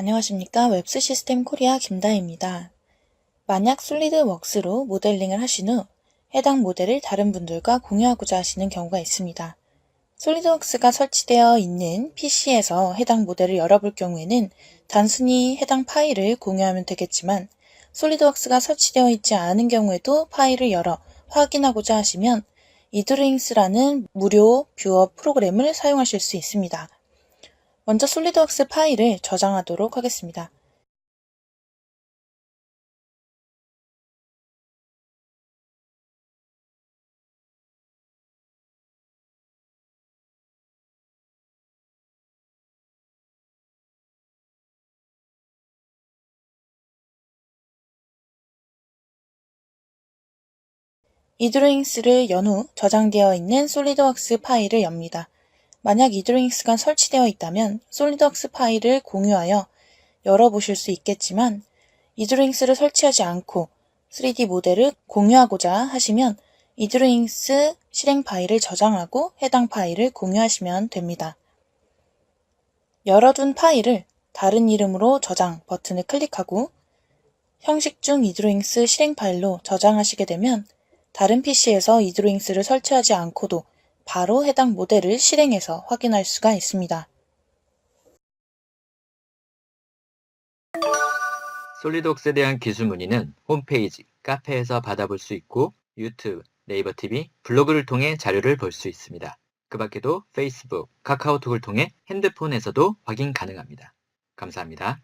안녕하십니까. 웹스 시스템 코리아 김다혜입니다. 만약 솔리드웍스로 모델링을 하신 후 해당 모델을 다른 분들과 공유하고자 하시는 경우가 있습니다. 솔리드웍스가 설치되어 있는 PC에서 해당 모델을 열어볼 경우에는 단순히 해당 파일을 공유하면 되겠지만 솔리드웍스가 설치되어 있지 않은 경우에도 파일을 열어 확인하고자 하시면 이드루잉스라는 무료 뷰어 프로그램을 사용하실 수 있습니다. 먼저 솔리드웍스 파일을 저장하도록 하겠습니다. 이드루잉스를 연 후 저장되어 있는 솔리드웍스 파일을 엽니다. 만약 이드루잉스가 설치되어 있다면 솔리드웍스 파일을 공유하여 열어보실 수 있겠지만 이드루잉스를 설치하지 않고 3D 모델을 공유하고자 하시면 이드루잉스 실행 파일을 저장하고 해당 파일을 공유하시면 됩니다. 열어둔 파일을 다른 이름으로 저장 버튼을 클릭하고 형식 중 이드루잉스 실행 파일로 저장하시게 되면 다른 PC에서 이드루잉스를 설치하지 않고도 바로 해당 모델을 실행해서 확인할 수가 있습니다. 솔리드웍스에 대한 기술 문의는 홈페이지, 카페에서 받아볼 수 있고 유튜브, 네이버 TV, 블로그를 통해 자료를 볼 수 있습니다. 그 밖에도 페이스북, 카카오톡을 통해 핸드폰에서도 확인 가능합니다. 감사합니다.